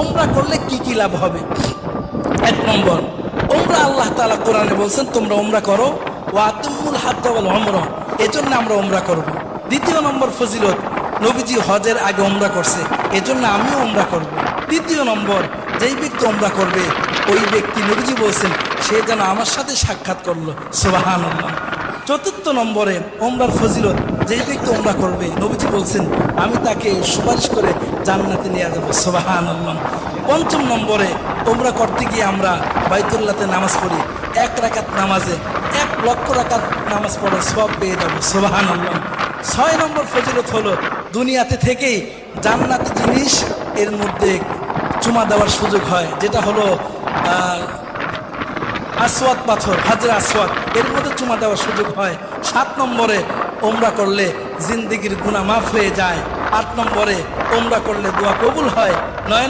ওমরা করলে কি কি লাভ হবে এক নম্বর, ওমরা আল্লাহ তালা কোরআনে বলছেন, তোমরা ওমরা করো ও আতুমুল হাত বল অমরা এজন্য আমরা ওমরা করব। দ্বিতীয় নম্বর ফজিলত, নবীজি হজের আগে ওমরা করছে, এজন্য আমিও ওমরা করব। তৃতীয় নম্বর, যেই ব্যক্তি ওমরা করবে, ওই ব্যক্তি নবীজি বলছেন, সে যেন আমার সাথে সাক্ষাৎ করল সোবাহান চতুর্থ নম্বরে ওমরার ফজিলত, যেই ব্যক্তি ওমরা করবে, নবীজি বলছেন, আমি তাকে সুপারিশ করে জান্নাতে নিয়ে যাব। সোবাহান পঞ্চম নম্বরে ওমরা করতে গিয়ে আমরা বাইতুল্লাতে নামাজ পড়ি। এক রাকাত নামাজে এক লক্ষ রাকাত নামাজ পড়ার সব পেয়ে যাব। সোবাহান ছয় নম্বর ফজিলত হলো, দুনিয়াতে থেকেই জান্নাতি জিনিস এর মধ্যে চুমা দেওয়ার সুযোগ হয়, যেটা হলো আহ, আসওয়াত পাথর হাজরা আসওয়াত এর মধ্যে চুমা দেওয়ার সুযোগ হয়। সাত নম্বরে ওমরা করলে জিন্দিগির গুণা মাফ হয়ে যায়। আট নম্বরে ওমরা করলে দোয়া কবুল হয়। নয়